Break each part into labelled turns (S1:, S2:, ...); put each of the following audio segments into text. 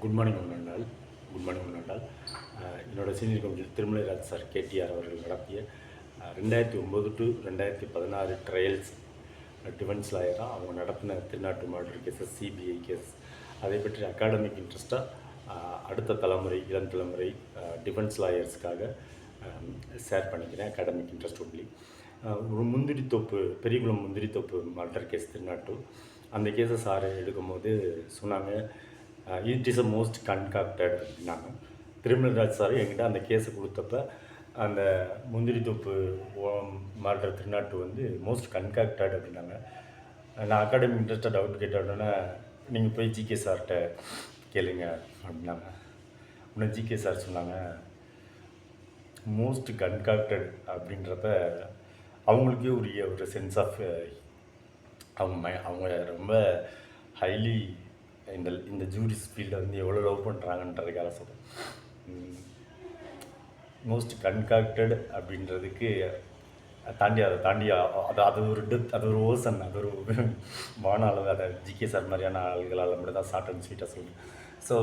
S1: Good morning one and all good morning one and all என்னோடய senior Thirumalai Thirumalairaj sir KTR அவர்கள் நடத்திய ரெண்டாயிரத்தி ஒம்பது டு ரெண்டாயிரத்தி பதினாறு ட்ரையல்ஸ் டிஃபென்ஸ் லாயராக அவங்க நடத்தின திருநாட்டு மர்டர் கேசஸ் சிபிஐ கேஸ் அதை பற்றி அகாடமிக் இன்ட்ரெஸ்ட்டாக அடுத்த தலைமுறை இளம் தலைமுறை டிஃபென்ஸ் லாயர்ஸ்க்காக ஷேர் பண்ணிக்கிறேன் அகாடமிக் இன்ட்ரெஸ்ட் ஒன்லி ஒரு முந்திரி தோப்பு பெரியகுளம் முந்திரி தோப்பு மர்டர் கேஸ் திருநாட்டு அந்த கேஸை சார் எடுக்கும்போது சொன்னாங்க it is a most concocted அப்படின்னாங்க திருமலராஜ் சார் என்கிட்ட அந்த கேஸை கொடுத்தப்ப அந்த முந்திரி தோப்பு மர்டர் திருநாட்டு வந்து மோஸ்ட் கன்காக்டட் அப்படின்னாங்க. நான் அகாடமிக் இன்ட்ரெஸ்டாக டவுட் கேட்ட உடனே நீங்கள் போய் ஜிகே சார்கிட்ட கேளுங்க அப்படின்னாங்க. உடனே ஜிகே சார் சொன்னாங்க மோஸ்ட் கன்காக்டட் அப்படின்றப்ப அவங்களுக்கே உரிய ஒரு சென்ஸ் ஆஃப் அவங்க மை- அவங்க ரொம்ப ஹைலி இந்த இந்த ஜூரிஸ் ஃபீல்டை வந்து எவ்வளோ லவ் பண்ணுறாங்கன்றதுக்காக சொல்கிறேன் மோஸ்ட் கன்காக்டட் அப்படின்றதுக்கு தாண்டி அதை தாண்டி அது அது ஒரு டெத் அது ஒரு ஓசன் அது ஒரு வான அளவு அதை ஜிகே சார் மாதிரியான ஆள்களால் மட்டும் தான் ஷார்ட் அண்ட் ஸ்வீட்டாக சொல்லுவேன் ஸோ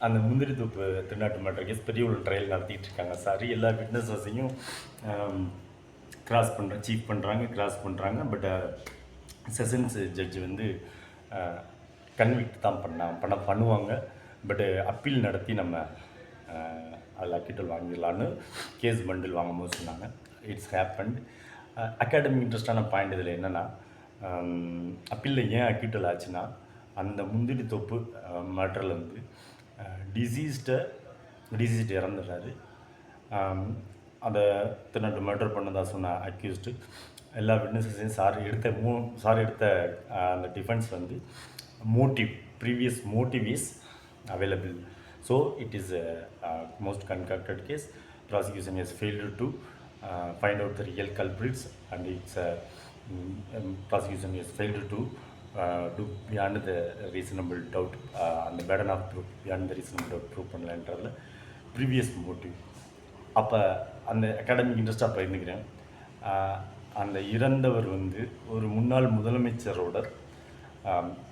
S1: அந்த முந்திரி தூப்பு திருநாட்டு மன்ற கேஸ் பெரிய ஒரு ட்ரையல் நடத்திட்டு இருக்காங்க சாரி எல்லா விட்னஸஸையும் கிராஸ் பண்ணுற சீஃப் பண்ணுறாங்க கிராஸ் பண்ணுறாங்க பட் செஷன்ஸ் ஜட்ஜ் வந்து uh, கன்விக்ட் தான் பண்ண பண்ண பண்ணுவாங்க. பட்டு அப்பீல் நடத்தி நம்ம அதில் அக்கிட்டல் வாங்கிடலான்னு கேஸ் பண்டில் வாங்கும்போது சொன்னாங்க. இட்ஸ் ஹேப்பன் அகாடமிக் இன்ட்ரெஸ்டான பாயிண்ட் இதில் என்னென்னா அப்பீலில் ஏன் அக்கிட்டல் ஆச்சுன்னா அந்த முந்திரி தொப்பு மேட்டரில் வந்து டிசீஸ்டை டிசீஸ்டு இறந்துடுறாரு. அதை அந்த திருநாட்டு மர்டர் பண்ணதாக சொன்ன அக்யூஸ்டு எல்லா விட்னஸஸையும் சார் எடுத்த மூ சார் எடுத்த அந்த டிஃபென்ஸ் வந்து motive previous motive is available so it is most concocted case prosecution is failed to find out the real culprits and it's prosecution is failed to to beyond the reasonable doubt அந்த burden of proof beyond the reasonable doubt prove பண்ணலன்றதில் previous motive அப்போ அந்த academic இன்ட்ரெஸ்டாக பகிர்ந்துக்கிறேன் ஆஹ் அந்த இறந்தவர் வந்து ஒரு முன்னாள் முதலமைச்சரோட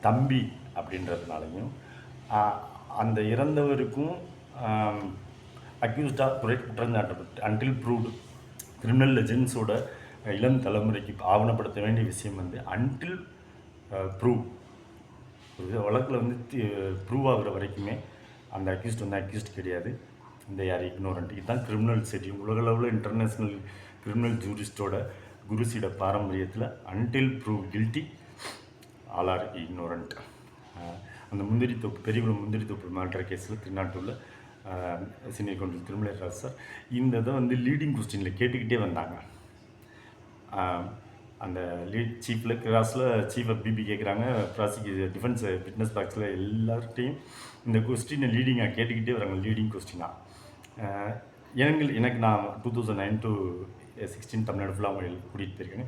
S1: தம்பி அப்படின்றதுனாலையும் அந்த இறந்தவருக்கும் அக்யூஸ்டாக குறை குற்றஞ்சாட்டப்பட்டு அன்டில் ப்ரூவ்டு கிரிமினல் லெஜென்ஸோட இளம் தலைமுறைக்கு ஆவணப்படுத்த வேண்டிய விஷயம் வந்து அன்டில் ப்ரூவ் ஒரு வழக்கில் வந்து ப்ரூவ் ஆகிற வரைக்குமே அந்த அக்யூஸ்ட் வந்து அக்யூஸ்ட் கிடையாது. இந்த யார் இக்னோரண்ட் இதுதான் கிரிமினல் செடி உலகளவில் இன்டர்நேஷ்னல் கிரிமினல் ஜூரிஸ்டோட குருசிட பாரம்பரியத்தில் until prove guilty all are ignorant அந்த முந்திரி தோப்பு பெரியகுளம் முந்திரி தோப்பு மேட்டர் கேஸில் திருநாட்டூரில் சீனியர் கவுன்சில் திருமலைராஜ் சார் இந்த இதை வந்து லீடிங் கொஸ்டினில் கேட்டுக்கிட்டே வந்தாங்க. அந்த லீட் சீஃபில் கிராஸில் சீஃப் ஆஃப் பிபி கேட்குறாங்க ப்ராசிக்யூ டிஃபென்ஸ் ஃபிட்னஸ் பாக்ஸில் எல்லார்ட்டையும் இந்த கொஸ்டினை லீடிங்காக கேட்டுக்கிட்டே வராங்க லீடிங் கொஸ்டினாக எனக்கு எனக்கு நான் two thousand nine to sixteen Tamil Nadu ஃபுல்லாக அவங்க கூட்டிகிட்டு போயிருக்காங்க.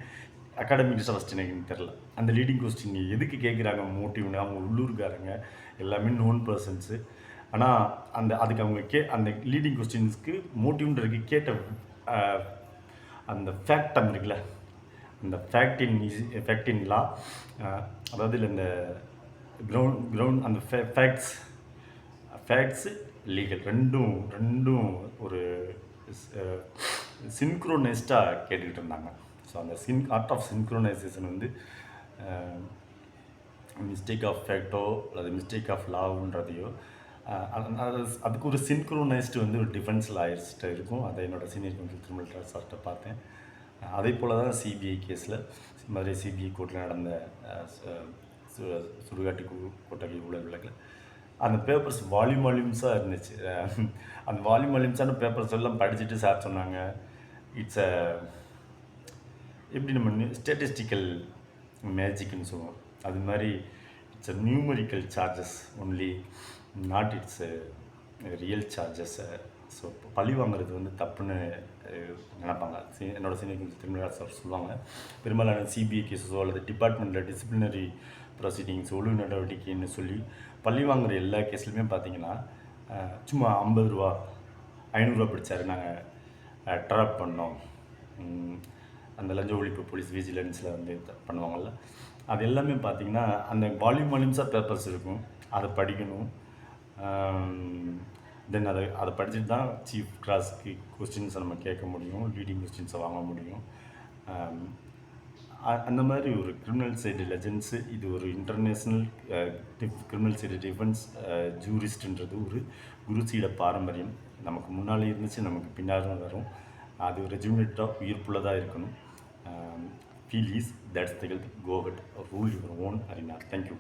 S1: அகாடமிக் ஃபஸ்ட் எனக்கு தெரில அந்த லீடிங் கொஸ்டின் எதுக்கு கேட்குறாங்க மோட்டிவ்னு அவங்க உள்ளூர்காரங்க. எல்லாமே நோன் பர்சன்ஸு ஆனால் அந்த அதுக்கு அவங்க கே அந்த லீடிங் கொஸ்டின்ஸ்க்கு மோட்டிவ்ன்றதுக்கு கேட்ட அந்த ஃபேக்டம் இருக்குல்ல? அந்த ஃபேக்டின் ஃபேக்டின் அதாவது இல்லை இந்த கிரவுண்ட் கிரவுண்ட் அந்த ஃபேக்ட்ஸ் ஃபேக்ட்ஸு லீகல் ரெண்டும் ரெண்டும் ஒரு சின்க்ரோனைஸ்டாக கேட்டுக்கிட்டு இருந்தாங்க. ஸோ அந்த சின் ஆர்ட் ஆஃப் சின்க்ரோனைசேஷன் வந்து மிஸ்டேக் ஆஃப் ஃபேக்டோ அல்லது மிஸ்டேக் ஆஃப் லாவுன்றதையோ அதுக்கு ஒரு சின்க்ரோனைஸ்டு வந்து ஒரு டிஃபென்ஸ் லாயர்ஸ்கிட்ட இருக்கும். அதை என்னோட சீனியர் கவுன்சில் திருமல் சார்கிட்ட பார்த்தேன். அதே போல் தான் சிபிஐ கேஸில் மதுரை சிபிஐ கோர்ட்டில் நடந்த சு- சுடுகாட்டு கு- ஊழல் விளக்கில் அந்த பேப்பர்ஸ் வால்யூம் வால்யூம்ஸாக இருந்துச்சு. அந்த வால்யூம் வால்யூம்ஸான பேப்பர்ஸ் எல்லாம் படிச்சுட்டு சார் சொன்னாங்க. இட்ஸ் அ எப்படி நம்ம ஸ்டேட்டிஸ்டிக்கல் மேஜிக்னு சொல்லுவோம். அது மாதிரி it's a numerical charges only not it's real charges so பழி வாங்குறது வந்து தப்புன்னு நினைப்பாங்க. சி- என்னோட சீனியர் திருமலா சார் சொல்லுவாங்க. பெரும்பாலான சிபிஐ கேஸஸோ அல்லது டிபார்ட்மெண்ட்டில் டிசிப்ளினரி ப்ரொசீடிங்ஸ் ஒழுங்கு நடவடிக்கைன்னு சொல்லி பழி வாங்குற எல்லா கேஸ்லையுமே பார்த்தீங்கன்னா சும்மா ஐம்பது ரூபா ஐநூறுரூவா பிடிச்சாரு. நாங்கள் ட்ராப் பண்ணோம். அந்த லஞ்ச ஒழிப்பு போலீஸ் விஜிலன்ஸில் வந்து பண்ணுவாங்கள்ல அது எல்லாமே பார்த்தீங்கன்னா அந்த வால்யூம் வால்யூம்ஸாக பேப்பர்ஸ் இருக்கும். அதை படிக்கணும். தென் அதை அதை படிச்சுட்டு தான் சீஃப் கிளாஸ்க்கு கொஸ்டின்ஸை நம்ம கேட்க முடியும் லீடிங் கொஸ்டின்ஸை வாங்க முடியும். அந்த மாதிரி ஒரு கிரிமினல் சைடு லெஜன்ஸு இது ஒரு இன்டர்நேஷ்னல் கிரிமினல் சைடு டிஃபென்ஸ் ஜூரிஸ்ட்ன்றது ஒரு குருசியோட பாரம்பரியம். நமக்கு முன்னாலே இருந்துச்சு நமக்கு பின்னாலும் வரும். அது ரெஜிமெண்ட்டாக உயிர்ப்புள்ளதாக இருக்கணும். um, feel is that's the go ahead rule your own arena thank you.